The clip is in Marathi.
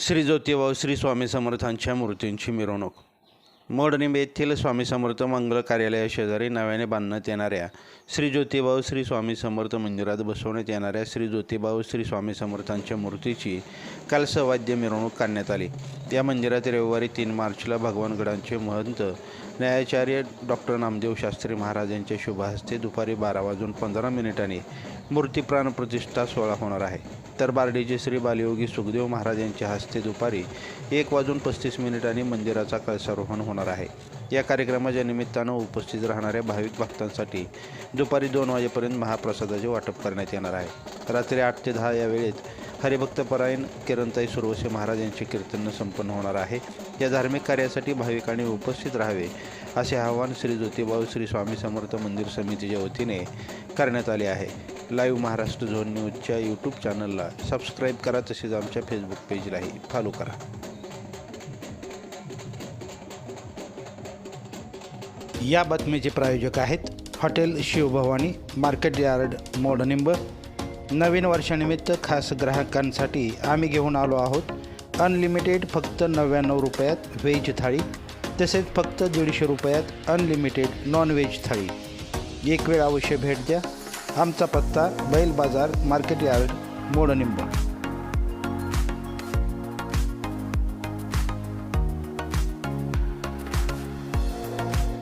श्री ज्योतिबा श्री स्वामी समर्थांच्या मूर्तींची मिरवणूक. मोडनिंब येथील स्वामी समर्थ मंगल कार्यालया शेजारी नव्याने बांधण्यात येणाऱ्या श्री ज्योतिबा श्री स्वामी समर्थ मंदिरात बसवण्यात येणाऱ्या श्री ज्योतिबा श्री स्वामी समर्थांच्या मूर्तीची काल सवाद्य मिरवणूक काढण्यात आली. या मंदिरात रविवारी तीन मार्चला भगवानगडांचे महंत न्यायाचार्य डॉक्टर नामदेव शास्त्री महाराज यांच्या शुभहस्ते दुपारी बारा वाजून पंधरा मिनिटांनी मूर्ती प्राणप्रतिष्ठा सोहळा होणार आहे. तर बार्डीचे श्री बालयोगी सुखदेव महाराज यांच्या हस्ते दुपारी एक वाजून पस्तीस मिनिटांनी मंदिराचा कळसारोहण होणार आहे. या कार्यक्रमाच्या निमित्तानं उपस्थित राहणाऱ्या भाविक भक्तांसाठी दुपारी दोन वाजेपर्यंत महाप्रसादाचे वाटप करण्यात येणार आहे. रात्री आठ ते दहा या वेळेत हरिभक्तपरायण किरणताई सुरवसे महाराज यांचे कीर्तन संपन्न होणार आहे. या धार्मिक कार्यासाठी भाविकांनी उपस्थित राहावे असे आवाहन श्री ज्योतिबाऊ श्री स्वामी समर्थ मंदिर समितीच्या वतीने करण्यात आले आहे. लाईव्ह महाराष्ट्र झोन न्यूजच्या यूट्यूब चॅनलला सबस्क्राईब करा तसेच आमच्या फेसबुक पेजलाही फॉलो करा. या बातमीचे प्रायोजक आहेत hotel Shivbhavani market yard Modnimb नवीन वर्षानिमित्त खास ग्राहकांसाठी आम्ही घेऊन आलो आहोत. अनलिमिटेड फक्त नव्याण्णव रुपयात व्हेज थाळी तसेच फक्त दीडशे रुपयात अनलिमिटेड नॉन व्हेज थाळी. एक वेळ अवश्य भेट द्या. आमचा पत्ता बैल बाजार मार्केट यार्ड मोडनिंब.